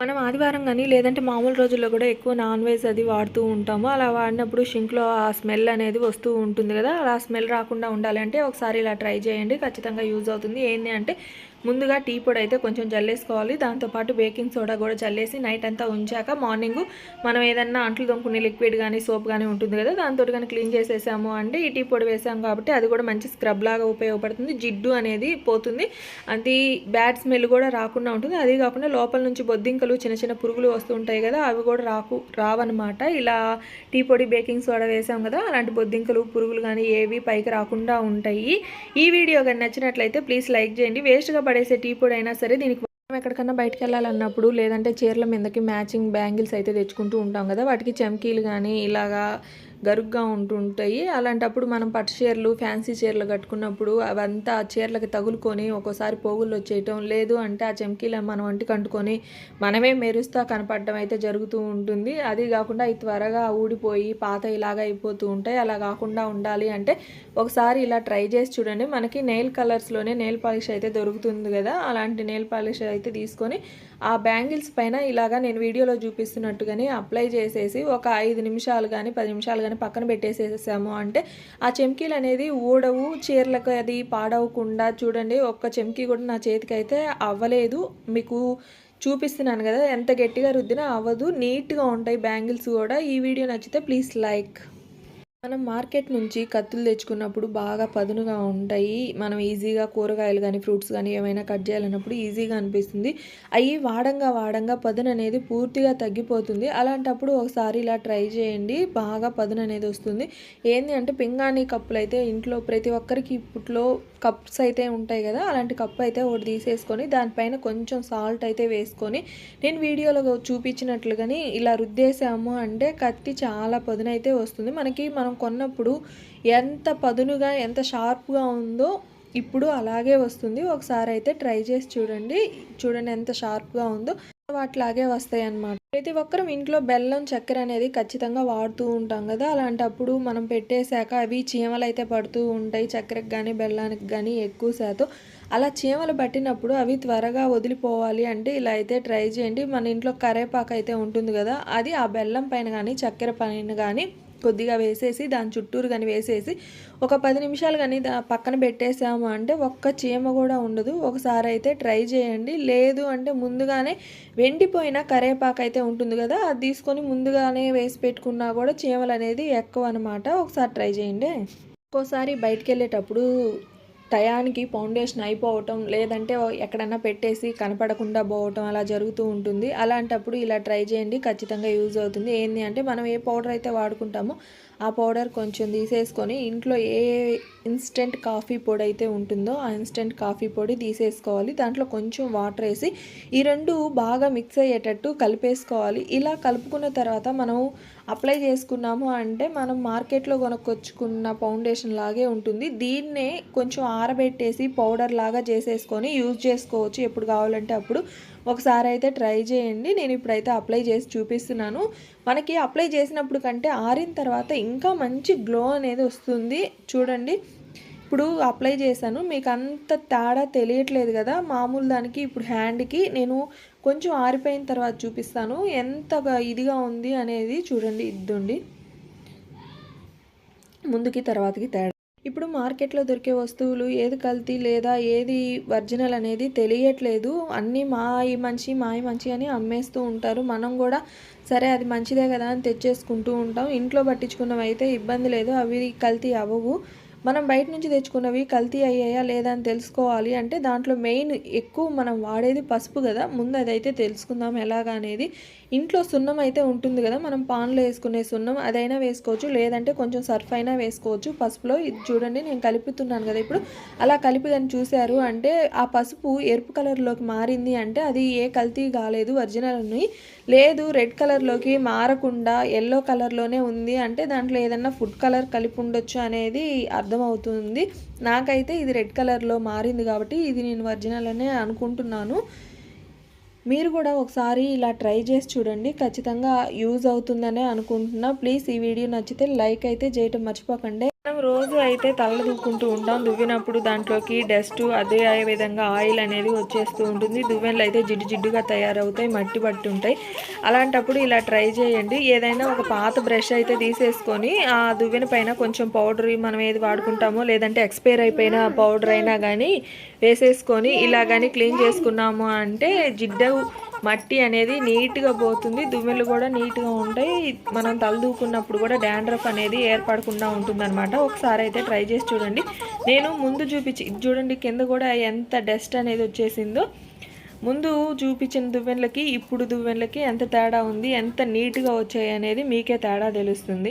మనం ఆదివారం కానీ లేదంటే మామూలు రోజుల్లో కూడా ఎక్కువ నాన్ వెజ్ అది వాడుతూ ఉంటాము. అలా వాడినప్పుడు షింక్లో ఆ స్మెల్ అనేది వస్తూ ఉంటుంది కదా అలా స్మెల్ రాకుండా ఉండాలంటే ఒకసారి ఇలా ట్రై చేయండి. ఖచ్చితంగా యూజ్ అవుతుంది. ఏంటి అంటే ముందుగా టీ పొడి అయితే కొంచెం జల్లేసుకోవాలి. దాంతోపాటు బేకింగ్ సోడా కూడా జల్లేసి నైట్ అంతా ఉంచాక మార్నింగ్ మనం ఏదన్నా అంట్లు దొంకునే లిక్విడ్ కానీ సోప్ కానీ ఉంటుంది కదా దాంతో కానీ క్లీన్ చేసేసాము అంటే ఈ టీ పొడి వేసాం కాబట్టి అది కూడా మంచి స్క్రబ్ లాగా ఉపయోగపడుతుంది. జిడ్డు అనేది పోతుంది. అది బ్యాడ్ స్మెల్ కూడా రాకుండా ఉంటుంది. అది కాకుండా లోపల నుంచి బొద్దింకలు చిన్న చిన్న పురుగులు వస్తూ ఉంటాయి కదా అవి కూడా రాకు రావన్నమాట. ఇలా టీ పొడి బేకింగ్ సోడా వేసాం కదా అలాంటి బొద్దింకలు పురుగులు కానీ ఏవి పైకి రాకుండా ఉంటాయి. ఈ వీడియో కానీ నచ్చినట్లయితే ప్లీజ్ లైక్ చేయండి. వేస్ట్గా పడేసే టీ పొడి అయినా సరే దీనికి మనం ఎక్కడికన్నా బయటకు వెళ్ళాలన్నప్పుడు లేదంటే చీరల మీదకి మ్యాచింగ్ బ్యాంగిల్స్ అయితే తెచ్చుకుంటూ ఉంటాం కదా వాటికి చమ్కీలు కానీ ఇలాగా గరుగ్గా ఉంటుంటాయి. అలాంటప్పుడు మనం పట్టు చీరలు ఫ్యాన్సీ చీరలు కట్టుకున్నప్పుడు అవంతా ఆ చీరలకు తగులుకొని ఒక్కోసారి పోగులు వచ్చేయటం. లేదు అంటే ఆ చెమ్కీలు మనం వంటికి అంటుకొని మనమే మెరుస్తా కనపడటం అయితే జరుగుతూ ఉంటుంది. అది కాకుండా అవి త్వరగా ఊడిపోయి పాత ఇలాగా అయిపోతూ ఉంటాయి. అలా కాకుండా ఉండాలి అంటే ఒకసారి ఇలా ట్రై చేసి చూడండి. మనకి నెయిల్ కలర్స్లోనే నెయిల్ పాలిష్ అయితే దొరుకుతుంది కదా. అలాంటి నెయిల్ పాలిష్ అయితే తీసుకొని ఆ బ్యాంగిల్స్ పైన ఇలాగా నేను వీడియోలో చూపిస్తున్నట్టుగానే అప్లై చేసేసి ఒక ఐదు నిమిషాలు కానీ పది నిమిషాలు కానీ పక్కన పెట్టేసేసాము అంటే ఆ చెమ్కీలు అనేది ఊడవు చీరలకు అది పాడవకుండా చూడండి ఒక్క చెమ్కీ కూడా నా చేతికి అయితే అవ్వలేదు. మీకు చూపిస్తున్నాను కదా ఎంత గట్టిగా రుద్దినా అవ్వదు. నీట్గా ఉంటాయి బ్యాంగిల్స్ కూడా. ఈ వీడియో నచ్చితే ప్లీజ్ లైక్. మనం మార్కెట్ నుంచి కత్తులు తెచ్చుకున్నప్పుడు బాగా పదునుగా ఉంటాయి. మనం ఈజీగా కూరగాయలు కానీ ఫ్రూట్స్ కానీ ఏమైనా కట్ చేయాలన్నప్పుడు ఈజీగా అనిపిస్తుంది. అవి వాడంగా వాడంగా పదును అనేది పూర్తిగా తగ్గిపోతుంది. అలాంటప్పుడు ఒకసారి ఇలా ట్రై చేయండి. బాగా పదును అనేది వస్తుంది. ఏంది అంటే పింగాణి కప్పులు అయితే ఇంట్లో ప్రతి ఒక్కరికి ఇప్పట్లో కప్స్ అయితే ఉంటాయి కదా అలాంటి కప్ అయితే ఒకటి తీసేసుకొని దానిపైన కొంచెం సాల్ట్ అయితే వేసుకొని నేను వీడియోలో చూపించినట్లుగాని ఇలా రుద్దేసాము అంటే కత్తి చాలా పదునైతే వస్తుంది. మనకి మనం కొన్నప్పుడు ఎంత పదునుగా ఎంత షార్ప్గా ఉందో ఇప్పుడు అలాగే వస్తుంది. ఒకసారి అయితే ట్రై చేసి చూడండి. చూడండి ఎంత షార్ప్గా ఉందో. వాటిలాగే వస్తాయి అన్నమాట. ప్రతి ఒక్కరం ఇంట్లో బెల్లం చక్కెర అనేది ఖచ్చితంగా వాడుతూ ఉంటాం కదా. అలాంటప్పుడు మనం పెట్టేశాక అవి చీమలు అయితే పడుతూ ఉంటాయి. చక్కెరకు కానీ బెల్లానికి కానీ ఎక్కువ శాతం. అలా చీమలు పట్టినప్పుడు అవి త్వరగా వదిలిపోవాలి అంటే ఇలా అయితే ట్రై చేయండి. మన ఇంట్లో కరేపాకు అయితే ఉంటుంది కదా. అది ఆ బెల్లం పైన కానీ చక్కెర పైన కానీ కొద్దిగా వేసేసి దాని చుట్టూరు కానీ వేసేసి ఒక పది నిమిషాలు కానీ దా పక్కన పెట్టేసాము అంటే ఒక్క చీమ కూడా ఉండదు. ఒకసారి అయితే ట్రై చేయండి. లేదు అంటే ముందుగానే వెండిపోయిన కరేపాకు అయితే ఉంటుంది కదా అది తీసుకొని ముందుగానే వేసి పెట్టుకున్నా కూడా చీమలు అనేది ఎక్కువ అనమాట ఒకసారి ట్రై చేయండి. ఒక్కోసారి బయటకు వెళ్ళేటప్పుడు టయానికి ఫౌండేషన్ అయిపోవటం లేదంటే ఎక్కడన్నా పెట్టేసి కనపడకుండా పోవటం అలా జరుగుతూ ఉంటుంది. అలాంటప్పుడు ఇలా ట్రై చేయండి ఖచ్చితంగా యూజ్ అవుతుంది. ఏంటి అంటే మనం ఏ పౌడర్ అయితే వాడుకుంటామో ఆ పౌడర్ కొంచెం తీసేసుకొని ఇంట్లో ఏ ఇన్స్టెంట్ కాఫీ పొడి అయితే ఉంటుందో ఆ ఇన్స్టెంట్ కాఫీ పొడి తీసేసుకోవాలి. దాంట్లో కొంచెం వాటర్ వేసి ఈ రెండు బాగా మిక్స్ అయ్యేటట్టు కలిపేసుకోవాలి. ఇలా కలుపుకున్న తర్వాత మనం అప్లై చేసుకున్నాము అంటే మనం మార్కెట్లో కొనుక్కొచ్చుకున్న ఫౌండేషన్ లాగే ఉంటుంది. దీన్నే కొంచెం ఆరబెట్టేసి పౌడర్ లాగా చేసేసుకొని యూజ్ చేసుకోవచ్చు. ఎప్పుడు కావాలంటే అప్పుడు ఒకసారి అయితే ట్రై చేయండి. నేను ఇప్పుడైతే అప్లై చేసి చూపిస్తున్నాను. మనకి అప్లై చేసినప్పుడు కంటే ఆరిన తర్వాత ఇంకా మంచి గ్లో అనేది వస్తుంది. చూడండి. ఇప్పుడు అప్లై చేశాను. మీకు అంత తేడా తెలియట్లేదు కదా. మామూలు దానికి ఇప్పుడు హ్యాండ్కి నేను కొంచెం ఆరిపోయిన తర్వాత చూపిస్తాను. ఎంత ఇదిగా ఉంది అనేది చూడండి. ఇద్దండి. ముందుకి తర్వాతకి తేడా ఇప్పుడు మార్కెట్లో దొరికే వస్తువులు ఏది కల్తీ లేదా ఏది ఒరిజినల్ అనేది తెలియట్లేదు. అన్నీ మాయి మంచి మాయి మంచి అని అమ్మేస్తూ ఉంటారు. మనం కూడా సరే అది మంచిదే కదా అని తెచ్చేసుకుంటూ ఉంటాం. ఇంట్లో పట్టించుకున్నవి అయితే ఇబ్బంది లేదు. అవి కల్తీ అవ్వవు. మనం బయట నుంచి తెచ్చుకున్నవి కల్తీ అయ్యాయా లేదా అని తెలుసుకోవాలి అంటే దాంట్లో మెయిన్ ఎక్కువ మనం వాడేది పసుపు కదా. ముందు అదైతే తెలుసుకుందాం ఎలాగా అనేది. ఇంట్లో సున్నం అయితే ఉంటుంది కదా. మనం పాన్లో వేసుకునే సున్నం అదైనా వేసుకోవచ్చు. లేదంటే కొంచెం సర్ఫ్ అయినా వేసుకోవచ్చు. పసుపులో ఇది చూడండి నేను కలుపుతున్నాను కదా. ఇప్పుడు అలా కలిపి దాన్ని చూశారు అంటే ఆ పసుపు ఎరుపు కలర్లోకి మారింది అంటే అది ఏ కల్తీ కాలేదు ఒరిజినల్ లేదు రెడ్ కలర్లోకి మారకుండా ఎల్లో కలర్లోనే ఉంది అంటే దాంట్లో ఏదన్నా ఫుడ్ కలర్ కలిపి ఉండొచ్చు అనేది అర్థమవుతుంది. నాకైతే ఇది రెడ్ కలర్లో మారింది కాబట్టి ఇది నేను ఒరిజినల్ అనే అనుకుంటున్నాను. మీరు కూడా ఒకసారి ఇలా ట్రై చేసి చూడండి. ఖచ్చితంగా యూజ్ అవుతుందనే అనుకుంటున్నా. ప్లీజ్ ఈ వీడియో నచ్చితే లైక్ అయితే చేయటం మర్చిపోకండి. మనం రోజు అయితే తల దువ్వుకుంటూ ఉంటాం. దువ్వినప్పుడు దాంట్లోకి డస్ట్ అదే విధంగా ఆయిల్ అనేది వచ్చేస్తూ ఉంటుంది. దువ్వెనలు అయితే జిడ్డు జిడ్డుగా తయారవుతాయి మట్టి పట్టి ఉంటాయి అలాంటప్పుడు ఇలా ట్రై చేయండి. ఏదైనా ఒక పాత బ్రష్ అయితే తీసేసుకొని ఆ దువ్వెన పైన కొంచెం పౌడర్ మనం ఏది వాడుకుంటామో లేదంటే ఎక్స్పైర్ అయిపోయిన పౌడర్ అయినా కానీ వేసేసుకొని ఇలా కానీ క్లీన్ చేసుకున్నాము అంటే జిడ్డు మట్టి అనేది నీట్గా పోతుంది దుమ్మెలు కూడా నీట్గా ఉంటాయి. మనం తలదూకున్నప్పుడు కూడా డాండ్రఫ్ అనేది ఏర్పడకుండా ఉంటుందన్నమాట. ఒకసారి అయితే ట్రై చేసి చూడండి. నేను ముందు చూపించి చూడండి కింద కూడా ఎంత డస్ట్ అనేది వచ్చేసిందో. ముందు చూపించిన దువ్వెనలకి ఇప్పుడు దువ్వెనలకి ఎంత తేడా ఉంది ఎంత నీట్గా వచ్చాయి అనేది మీకే తేడా తెలుస్తుంది.